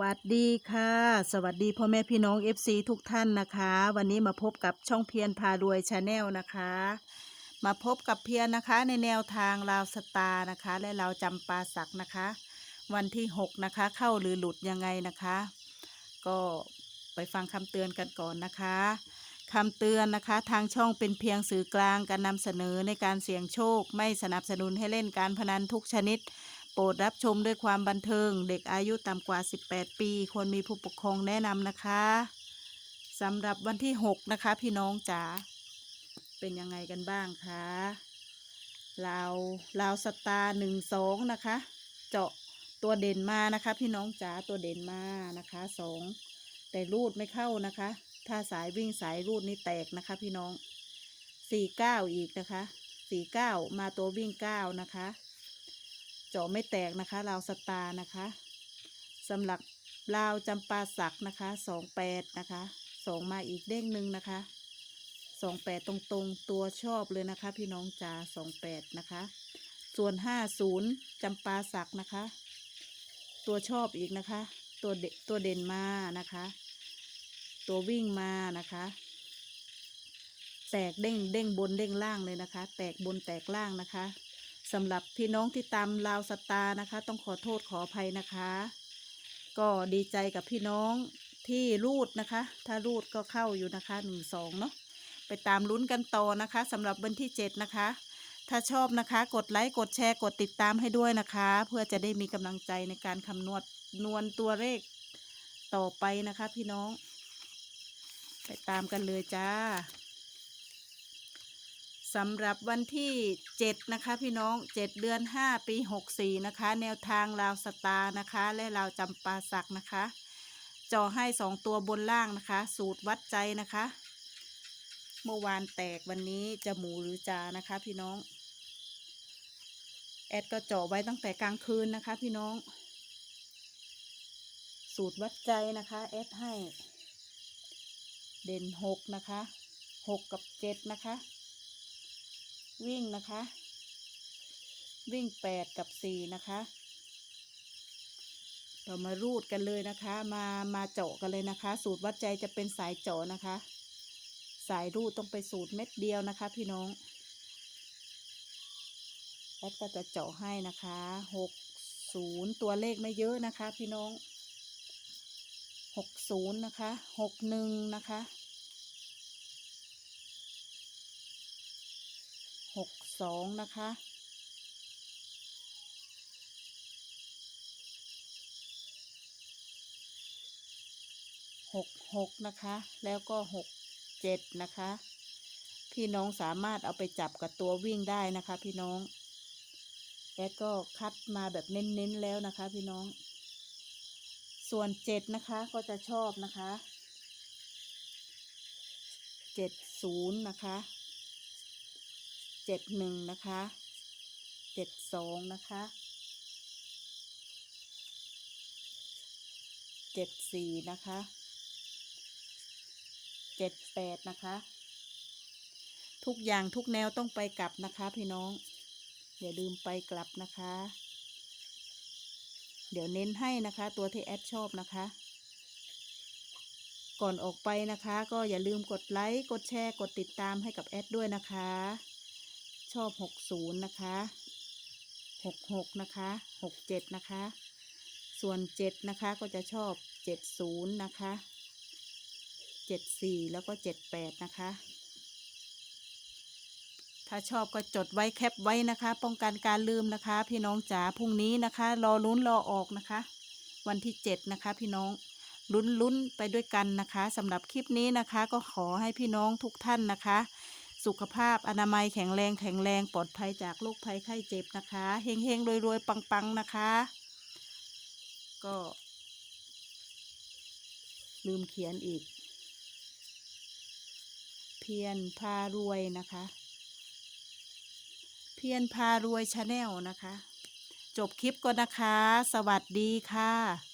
วัสดีค่ะ สวัสดีพ่อแม่พี่น้อง FC ทุกท่านนะคะ วันนี้มาพบกับช่องเพียรพารวยชาแนลนะคะ มาพบกับเพียรนะคะในแนวทางลาวสตาร์นะคะ และเราวจำปาสักนะคะ วันที่ 6 นะคะ เข้าหรือหลุดยังไงนะคะ ก็ไปฟังคำเตือนกันก่อนนะคะคำเตือนนะคะ ทางช่องเป็นเพียงสื่อกลางการนำเสนอในการเสี่ยงโชค ไม่สนับสนุนให้เล่นการพนันทุกชนิด โปรดรับชมด้วยความบันเทิง เด็กอายุต่ำกว่า 18 ปี ควรมีผู้ปกครองแนะนำนะคะสำหรับวันที่ 6 นะคะ พี่น้องจ๋าเป็นยังไงกันบ้างคะลาวลาวสตาร์หนึ่งสองนะคะ เจาะตัวเด่นมานะคะ พี่น้องจ๋าตัวเด่นมานะคะสองแต่รูดไม่เข้านะคะ ถ้าสายวิ่งสายรูดนี่แตกนะคะ พี่น้องสี่เก้าอีกนะคะสี่เก้ามาตัววิ่งเก้านะคะ เจาะไม่แตกนะคะลาวสตาร์นะคะสำหรับลาวจำปาสักนะคะสองแปดนะคะสองมาอีกเด้งหนึ่งนะคะสองแปดตรงๆตัวชอบเลยนะคะ พี่น้องจ๋าสองแปดนะคะ ส่วนห้าศูนย์จำปาสักนะคะ ตัวชอบอีกนะคะ ตัวเดตัวเด่นมานะคะ ตัววิ่งมานะคะแตกเด้งเด้งบนเด้งล่างเลยนะคะ แตกบนแตกล่างนะคะ สำหรับพี่น้องที่ตามลาวสตานะคะ ต้องขอโทษขออภัยนะคะ ก็ดีใจกับพี่น้องที่รูดนะคะ ถ้ารูดก็เข้าอยู่นะคะหนึ่งสองเนาะไปตามลุ้นกันต่อนะคะสำหรับวันที่เจ็ดนะคะ ถ้าชอบนะคะ กดไลค์กดแชร์กดติดตามให้ด้วยนะคะ เพื่อจะได้มีกำลังใจในการคำนวณนวณตัวเลขต่อไปนะคะ พี่น้อง ไปตามกันเลยจ้า สำหรับวันที่ 7 นะคะพี่น้อง 7 เดือน 5 ปี 64 นะคะ แนวทางลาวสตาร์นะคะ และลาวจำปาสักนะคะจอให้ 2 ตัวบนล่างนะคะ สูตรวัดใจนะคะ เมื่อวานแตกวันนี้จะหมูหรือจานะคะพี่น้อง แอดก็เจาะไว้ตั้งแต่กลางคืนนะคะพี่น้อง สูตรวัดใจนะคะแอดให้ เด่น 6 นะคะ 6 กับ 7 นะคะ วิ่งนะคะ วิ่งแปดกับสี่นะคะเรามารูดกันเลยนะคะ มามาเจาะกันเลยนะคะ สูตรวัดใจจะเป็นสายเจาะนะคะ สายรูดต้องไปสูตรเม็ดเดียวนะคะ พี่น้องแล้วก็จะเจาะให้นะคะหกศูนย์ตัวเลขไม่เยอะนะคะ พี่น้องหกศูนย์นะคะหกหนึ่งนะคะ หกสองนะคะ หกหกนะคะ แล้วก็หกเจ็ดนะคะ พี่น้องสามารถเอาไปจับกับตัววิ่งได้นะคะ พี่น้องแล้วก็คัดมาแบบเน้นๆแล้วนะคะ พี่น้อง ส่วนเจ็ดนะคะก็จะชอบนะคะเจ็ดศูนย์นะคะ เจ็ดหนึ่งนะคะเจ็ดสองนะคะเจ็ดสี่นะคะเจ็ดแปดนะคะ ทุกอย่างทุกแนวต้องไปกลับนะคะพี่น้อง อย่าลืมไปกลับนะคะ เดี๋ยวเน้นให้นะคะตัวที่แอดชอบนะคะก่อนออกไปนะคะ ก็อย่าลืมกดไลค์ กดแชร์ กดติดตามให้กับแอดด้วยนะคะ ชอบ 60 นะคะ 66 นะคะ 67 นะคะ ส่วน 7 นะคะก็จะชอบ 70 นะคะ 74 แล้วก็ 78 นะคะ ถ้าชอบก็จดไว้แคปไว้นะคะ ป้องกันการลืมนะคะ พี่น้องจ๋าพรุ่งนี้นะคะ รอลุ้นรอออกนะคะ วันที่ 7 นะคะ พี่น้องลุ้นลุ้นไปด้วยกันนะคะสำหรับคลิปนี้นะคะ ก็ขอให้พี่น้องทุกท่านนะคะ สุขภาพอนามัยแข็งแรงแข็งแรงปลอดภัยจากโรคภัยไข้เจ็บนะคะเฮงเฮงรวยรวยปังปังๆ นะคะ ก็ ลืมเขียนอีก เพียนพารวยนะคะ เพียนพารวยชาแนลนะคะ จบคลิปก่อนนะคะ สวัสดีค่ะ